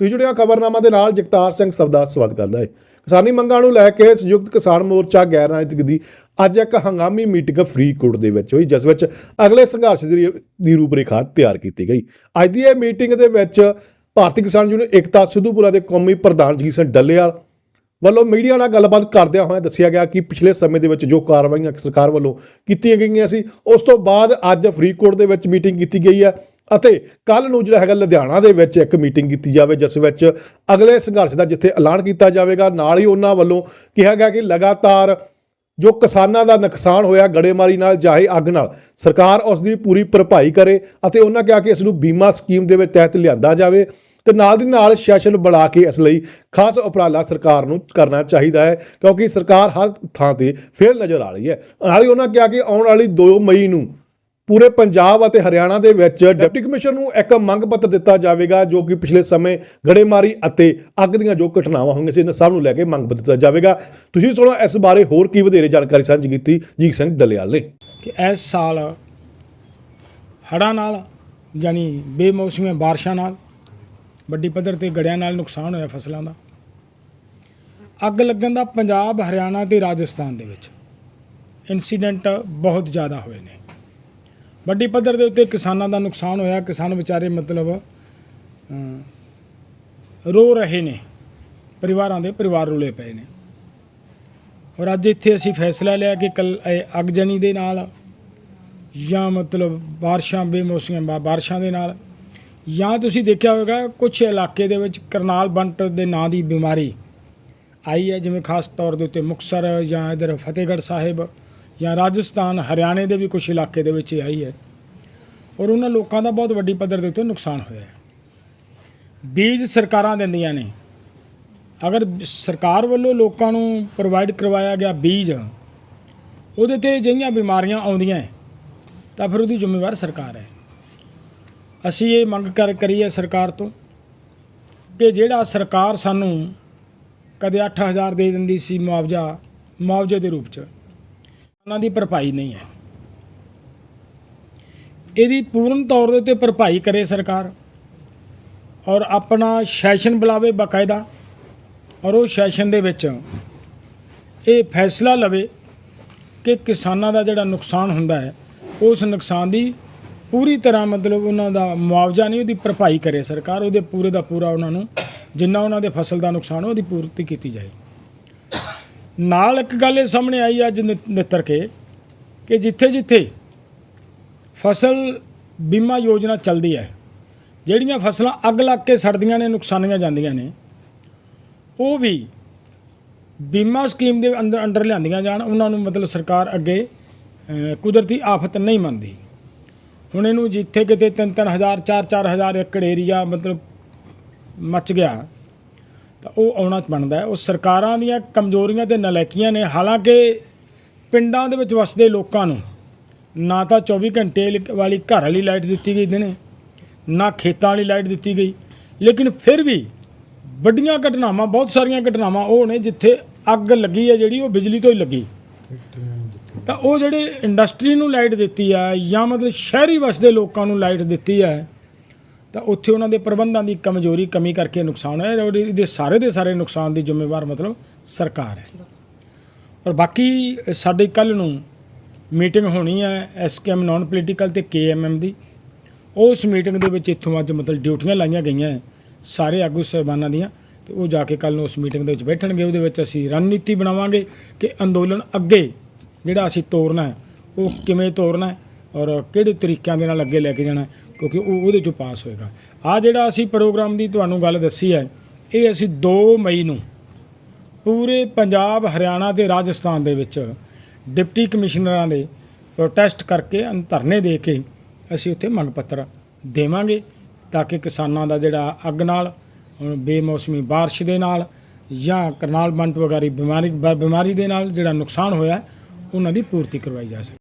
ਤੁਸੀਂ ਜੁੜਿਆ ਖਬਰਨਾਮਾ ਦੇ ਨਾਲ, ਜਗਤਾਰ ਸਿੰਘ ਸਬਦਾ ਸਵਾਗਤ ਕਰਦਾ ਹੈ। ਕਿਸਾਨੀ ਮੰਗਾਂ ਨੂੰ ਲੈ ਕੇ ਸੰਯੁਕਤ ਕਿਸਾਨ ਮੋਰਚਾ ਗੈਰ ਰਾਜਨੀਤਿਕ ਦੀ ਅੱਜ ਇੱਕ ਹੰਗਾਮੀ ਮੀਟਿੰਗ ਫਰੀਦਕੋਟ ਦੇ ਵਿੱਚ ਹੋਈ, ਜਿਸ ਵਿੱਚ ਅਗਲੇ ਸੰਘਰਸ਼ ਦੀ ਦੀ ਰੂਪਰੇਖਾ ਤਿਆਰ ਕੀਤੀ ਗਈ। ਅੱਜ ਦੀ ਇਹ ਮੀਟਿੰਗ ਦੇ ਵਿੱਚ ਭਾਰਤੀ ਕਿਸਾਨ ਯੂਨੀਅਨ ਏਕਤਾ ਸਿੱਧੂਪੁਰਾ ਦੇ ਕੌਮੀ ਪ੍ਰਧਾਨ ਜਗੀਰ ਸਿੰਘ ਡੱਲੇਵਾਲ ਵੱਲੋਂ ਮੀਡੀਆ ਨਾਲ ਗੱਲਬਾਤ ਕਰਦਿਆਂ ਹੋਇਆਂ ਦੱਸਿਆ ਗਿਆ ਕਿ ਪਿਛਲੇ ਸਮੇਂ ਦੇ ਵਿੱਚ ਜੋ ਕਾਰਵਾਈਆਂ ਸਰਕਾਰ ਵੱਲੋਂ ਕੀਤੀਆਂ ਗਈਆਂ ਸੀ, ਉਸ ਤੋਂ ਬਾਅਦ ਅੱਜ ਫਰੀਦਕੋਟ ਦੇ ਵਿੱਚ ਮੀਟਿੰਗ ਕੀਤੀ ਗਈ ਹੈ। ਅਤੇ ਕੱਲ ਨੂੰ ਜਿਹੜਾ ਹੈਗਾ ਲੁਧਿਆਣਾ ਦੇ ਵਿੱਚ ਇੱਕ ਮੀਟਿੰਗ ਕੀਤੀ ਜਾਵੇ, ਜਿਸ ਵਿੱਚ ਅਗਲੇ ਸੰਘਰਸ਼ ਦਾ ਜਿੱਥੇ ਐਲਾਨ ਕੀਤਾ ਜਾਵੇਗਾ, ਨਾਲ ਹੀ ਉਹਨਾਂ ਵੱਲੋਂ ਕਿਹਾ ਗਿਆ ਕਿ ਲਗਾਤਾਰ ਜੋ ਕਿਸਾਨਾਂ ਦਾ ਨੁਕਸਾਨ ਹੋਇਆ ਗੜੇਮਾਰੀ ਨਾਲ, ਜਾਹੇ ਅੱਗ ਨਾਲ, ਸਰਕਾਰ ਉਸ ਦੀ ਪੂਰੀ ਭਰਪਾਈ ਕਰੇ ਅਤੇ ਉਹਨਾਂ ਕਿਹਾ ਕਿ ਇਸ ਨੂੰ ਬੀਮਾ ਸਕੀਮ ਦੇ ਵਿੱਚ ਤਹਿਤ ਲਿਆਂਦਾ ਜਾਵੇ ਤੇ ਨਾਲ ਦੀ ਨਾਲ ਸੈਸ਼ਨ ਬਣਾ ਕੇ ਇਸ ਲਈ ਖਾਸ ਉਪਰਾਲਾ ਸਰਕਾਰ ਨੂੰ ਕਰਨਾ ਚਾਹੀਦਾ ਹੈ, ਕਿਉਂਕਿ ਸਰਕਾਰ ਹਰ ਥਾਂ ਤੇ ਫੇਲ ਨਜ਼ਰ ਆ ਰਹੀ ਹੈ। ਨਾਲ ਹੀ ਉਹਨਾਂ ਕਿਹਾ ਕਿ ਆਉਣ ਵਾਲੀ 2 ਮਈ ਨੂੰ ਪੂਰੇ ਪੰਜਾਬ ਅਤੇ ਹਰਿਆਣਾ ਦੇ ਵਿੱਚ ਡਿਪਟੀ ਕਮਿਸ਼ਨਰ ਨੂੰ ਇੱਕ ਮੰਗ ਪੱਤਰ ਦਿੱਤਾ ਜਾਵੇਗਾ, ਜੋ ਕਿ ਪਿਛਲੇ ਸਮੇਂ ਗੜੇਮਾਰੀ ਅਤੇ ਅੱਗ ਦੀਆਂ ਜੋ ਘਟਨਾਵਾਂ ਹੋਈਆਂ ਸੀ, ਇਹਨਾਂ ਸਭ ਨੂੰ ਲੈ ਕੇ ਮੰਗ ਪੱਤਰ ਦਿੱਤਾ ਜਾਵੇਗਾ। ਤੁਸੀਂ ਸੁਣੋ, ਇਸ ਬਾਰੇ ਹੋਰ ਕੀ ਵਧੇਰੇ ਜਾਣਕਾਰੀ ਸਾਂਝੀ ਕੀਤੀ ਜੀਤ ਸਿੰਘ ਡੱਲੇਵਾਲ ਨੇ। ਕਿ ਇਸ ਸਾਲ ਹੜ੍ਹਾਂ ਨਾਲ ਯਾਨੀ ਬੇਮੌਸਮੀ ਬਾਰਿਸ਼ਾਂ ਨਾਲ ਵੱਡੀ ਪੱਧਰ ਤੇ ਗੜਿਆਂ ਨਾਲ ਨੁਕਸਾਨ ਹੋਇਆ ਫਸਲਾਂ ਦਾ। ਅੱਗ ਲੱਗਣ ਦਾ ਪੰਜਾਬ, ਹਰਿਆਣਾ ਤੇ ਰਾਜਸਥਾਨ ਦੇ ਵਿੱਚ ਇਨਸੀਡੈਂਟ ਬਹੁਤ ਜ਼ਿਆਦਾ ਹੋਏ ਨੇ। ਵੱਡੀ ਪੱਧਰ ਦੇ ਉੱਤੇ ਕਿਸਾਨਾਂ ਦਾ ਨੁਕਸਾਨ ਹੋਇਆ। ਕਿਸਾਨ ਵਿਚਾਰੇ ਮਤਲਬ ਰੋ ਰਹੇ ਨੇ। ਪਰਿਵਾਰਾਂ ਦੇ ਪਰਿਵਾਰ ਰੁਲੇ ਪਏ ਨੇ। ਔਰ ਅੱਜ ਇੱਥੇ ਅਸੀਂ ਫੈਸਲਾ ਲਿਆ ਕਿ ਕੱਲ ਅਗਜਨੀ ਦੇ ਨਾਲ ਜਾਂ ਮਤਲਬ ਬਾਰਿਸ਼ਾਂ, ਬੇਮੌਸਮੀਆਂ ਬਾਰਿਸ਼ਾਂ ਦੇ ਨਾਲ ਜਾਂ ਤੁਸੀਂ ਦੇਖਿਆ ਹੋਵੇਗਾ ਕੁਝ ਇਲਾਕੇ ਦੇ ਵਿੱਚ ਕਰਨਾਲ ਬੰਟਰ ਦੇ ਨਾਂ ਦੀ ਬਿਮਾਰੀ ਆਈ ਹੈ। ਜਿਵੇਂ ਖਾਸ ਤੌਰ ਦੇ ਉੱਤੇ ਮੁਕਸਰ ਜਾਂ ਇਧਰ ਫਤਿਹਗੜ੍ਹ ਸਾਹਿਬ ਜਾਂ ਰਾਜਸਥਾਨ, ਹਰਿਆਣੇ ਦੇ ਵੀ ਕੁਝ ਇਲਾਕੇ ਦੇ ਵਿੱਚ ਇਹ ਆਈ ਹੈ। ਔਰ ਉਹਨਾਂ ਲੋਕਾਂ ਦਾ ਬਹੁਤ ਵੱਡੀ ਪੱਧਰ ਦੇ ਉੱਤੇ ਨੁਕਸਾਨ ਹੋਇਆ ਹੈ। ਬੀਜ ਸਰਕਾਰਾਂ ਦਿੰਦੀਆਂ ਨੇ। ਅਗਰ ਸਰਕਾਰ ਵੱਲੋਂ ਲੋਕਾਂ ਨੂੰ ਪ੍ਰੋਵਾਈਡ ਕਰਵਾਇਆ ਗਿਆ ਬੀਜ, ਉਹਦੇ ਤੇ ਜਿਹੀਆਂ ਬਿਮਾਰੀਆਂ ਆਉਂਦੀਆਂ ਤਾਂ ਫਿਰ ਉਹਦੀ ਜ਼ਿੰਮੇਵਾਰ ਸਰਕਾਰ ਹੈ। ਅਸੀਂ ਇਹ ਮੰਗ ਕਰ ਕਰੀਏ ਸਰਕਾਰ ਤੋਂ ਕਿ ਜਿਹੜਾ ਸਰਕਾਰ ਸਾਨੂੰ ਕਦੇ 8000 ਦੇ ਦਿੰਦੀ ਸੀ ਮੁਆਵਜ਼ਾ, ਮੁਆਵਜ਼ੇ ਦੇ ਰੂਪ ਚ ਉਹਨਾਂ ਦੀ ਭਰਪਾਈ ਨਹੀਂ ਹੈ। ਇਹਦੀ ਪੂਰਨ ਤੌਰ ਦੇ ਉੱਤੇ ਭਰਪਾਈ ਕਰੇ ਸਰਕਾਰ ਔਰ ਆਪਣਾ ਸੈਸ਼ਨ ਬੁਲਾਵੇ ਬਕਾਇਦਾ ਔਰ ਉਹ ਸੈਸ਼ਨ ਦੇ ਵਿੱਚ ਇਹ ਫੈਸਲਾ ਲਵੇ ਕਿ ਕਿਸਾਨਾਂ ਦਾ ਜਿਹੜਾ ਨੁਕਸਾਨ ਹੁੰਦਾ ਹੈ, ਉਸ ਨੁਕਸਾਨ ਦੀ ਪੂਰੀ ਤਰ੍ਹਾਂ ਮਤਲਬ ਉਹਨਾਂ ਦਾ ਮੁਆਵਜ਼ਾ ਨਹੀਂ, ਉਹਦੀ ਭਰਪਾਈ ਕਰੇ ਸਰਕਾਰ, ਉਹਦੇ ਪੂਰੇ ਦਾ ਪੂਰਾ ਉਹਨਾਂ ਨੂੰ, ਜਿੰਨਾ ਉਹਨਾਂ ਦੇ ਫਸਲ ਦਾ ਨੁਕਸਾਨ ਉਹਦੀ ਪੂਰਤੀ ਕੀਤੀ ਜਾਏ। ਨਾਲ ਇੱਕ ਗੱਲ ਇਹ ਸਾਹਮਣੇ ਆਈ ਅੱਜ ਨਿ- ਨਿੱਤਰ ਕੇ ਕਿ ਜਿੱਥੇ ਜਿੱਥੇ ਫਸਲ ਬੀਮਾ ਯੋਜਨਾ ਚੱਲਦੀ ਹੈ, ਜਿਹੜੀਆਂ ਫਸਲਾਂ ਅੱਗ ਲੱਗ ਕੇ ਸੜਦੀਆਂ ਨੇ, ਨੁਕਸਾਨੀਆਂ ਜਾਂਦੀਆਂ ਨੇ, ਉਹ ਵੀ ਬੀਮਾ ਸਕੀਮ ਦੇ ਅੰਦਰ, ਅੰਡਰ ਲਿਆਂਦੀਆਂ ਜਾਣ, ਉਹਨਾਂ ਨੂੰ ਮਤਲਬ ਸਰਕਾਰ ਅੱਗੇ ਕੁਦਰਤੀ ਆਫਤ ਨਹੀਂ ਮੰਨਦੀ। ਹੁਣ ਇਹਨੂੰ ਜਿੱਥੇ ਕਿਤੇ 3-3000 4-4000 ਏਕੜ ਏਰੀਆ ਮਤਲਬ ਮੱਚ ਗਿਆ ਤਾਂ ਉਹ ਆਉਣਾ ਬਣਦਾ ਉਹ ਸਰਕਾਰਾਂ ਦੀਆਂ ਕਮਜ਼ੋਰੀਆਂ ਤੇ ਨਲਾਇਕੀਆਂ ਨੇ। ਹਾਲਾਂਕਿ ਪਿੰਡਾਂ ਦੇ ਵਿੱਚ ਵਸਦੇ ਲੋਕਾਂ ਨੂੰ ਨਾ ਤਾਂ 24 ਘੰਟੇ ਵਾਲੀ ਘਰ ਵਾਲੀ ਲਾਈਟ ਦਿੱਤੀ ਗਈ ਦਿਨੇ, ਨਾ ਖੇਤਾਂ ਵਾਲੀ ਲਾਈਟ ਦਿੱਤੀ ਗਈ। ਲੇਕਿਨ ਫਿਰ ਵੀ ਵੱਡੀਆਂ ਘਟਨਾਵਾਂ, ਬਹੁਤ ਸਾਰੀਆਂ ਘਟਨਾਵਾਂ ਉਹ ਨੇ ਜਿੱਥੇ ਅੱਗ ਲੱਗੀ ਹੈ ਜਿਹੜੀ ਉਹ ਬਿਜਲੀ ਤੋਂ ਹੀ ਲੱਗੀ। ਤਾਂ ਉਹ ਜਿਹੜੇ ਇੰਡਸਟਰੀ ਨੂੰ ਲਾਈਟ ਦਿੱਤੀ ਹੈ ਜਾਂ ਮਤਲਬ ਸ਼ਹਿਰੀ ਵਸਦੇ ਲੋਕਾਂ ਨੂੰ ਲਾਈਟ ਦਿੱਤੀ ਹੈ ਤਾਂ ਉੱਥੇ ਉਹਨਾਂ ਦੇ ਪ੍ਰਬੰਧਾਂ ਦੀ ਕਮਜ਼ੋਰੀ, ਕਮੀ ਕਰਕੇ ਨੁਕਸਾਨ ਹੋਇਆ ਔਰ ਇਹਦੇ ਸਾਰੇ ਦੇ ਸਾਰੇ ਨੁਕਸਾਨ ਦੀ ਜ਼ਿੰਮੇਵਾਰ ਮਤਲਬ ਸਰਕਾਰ ਹੈ। ਔਰ ਬਾਕੀ ਸਾਡੇ ਕੱਲ ਨੂੰ ਮੀਟਿੰਗ ਹੋਣੀ ਹੈ ਐਸਕੇਐਮ ਨਾਨ ਪੋਲੀਟੀਕਲ ਤੇ ਕੇਐਮਐਮ ਦੀ। ਉਸ ਮੀਟਿੰਗ ਦੇ ਵਿੱਚ ਇੱਥੋਂ ਅੱਜ ਮਤਲਬ ਡਿਊਟੀਆਂ ਲਾਈਆਂ ਗਈਆਂ ਹੈ ਸਾਰੇ ਆਗੂ ਸਾਹਿਬਾਨਾਂ ਦੀਆਂ ਤੇ ਉਹ ਜਾ ਕੇ ਕੱਲ ਨੂੰ ਉਸ ਮੀਟਿੰਗ ਦੇ ਵਿੱਚ ਬੈਠਣਗੇ। ਉਹਦੇ ਵਿੱਚ ਅਸੀਂ ਰਣਨੀਤੀ ਬਣਾਵਾਂਗੇ ਕਿ ਅੰਦੋਲਨ ਅੱਗੇ ਜਿਹੜਾ ਅਸੀਂ ਤੋਰਨਾ ਹੈ, ਉਹ ਕਿਵੇਂ ਤੋਰਨਾ ਹੈ ਔਰ ਕਿਹੜੇ ਤਰੀਕਿਆਂ ਦੇ ਨਾਲ ਅੱਗੇ ਲੈ ਕੇ ਜਾਣਾ ਕਿਉਂਕਿ ਉਹ ਉਹਦੇ ਚੋਂ ਪਾਸ ਹੋਏਗਾ। ਆ ਜਿਹੜਾ ਅਸੀਂ ਪ੍ਰੋਗਰਾਮ ਦੀ ਤੁਹਾਨੂੰ ਗੱਲ ਦੱਸੀ ਹੈ, ਇਹ ਅਸੀਂ 2 ਮਈ ਨੂੰ ਪੂਰੇ ਪੰਜਾਬ, ਹਰਿਆਣਾ ਤੇ ਰਾਜਸਥਾਨ ਦੇ ਵਿੱਚ ਡਿਪਟੀ ਕਮਿਸ਼ਨਰਾਂ ਦੇ ਪ੍ਰੋਟੈਸਟ ਕਰਕੇ ਧਰਨੇ ਦੇ ਕੇ ਅਸੀਂ ਉੱਥੇ ਮੰਗ ਪੱਤਰ ਦੇਵਾਂਗੇ ਤਾਂ ਕਿ ਕਿਸਾਨਾਂ ਦਾ ਜਿਹੜਾ ਅੱਗ ਨਾਲ ਬੇਮੌਸਮੀ ਬਾਰਿਸ਼ ਦੇ ਨਾਲ ਜਾਂ ਕਰਨਾਲ ਬੰਟ ਵਗੈਰੀ ਬਿਮਾਰੀ ਬ- ਬਿਮਾਰੀ ਦੇ ਨਾਲ ਜਿਹੜਾ ਨੁਕਸਾਨ ਹੋਇਆ, ਉਹਨਾਂ ਦੀ ਪੂਰਤੀ ਕਰਵਾਈ ਜਾ ਸਕੇ।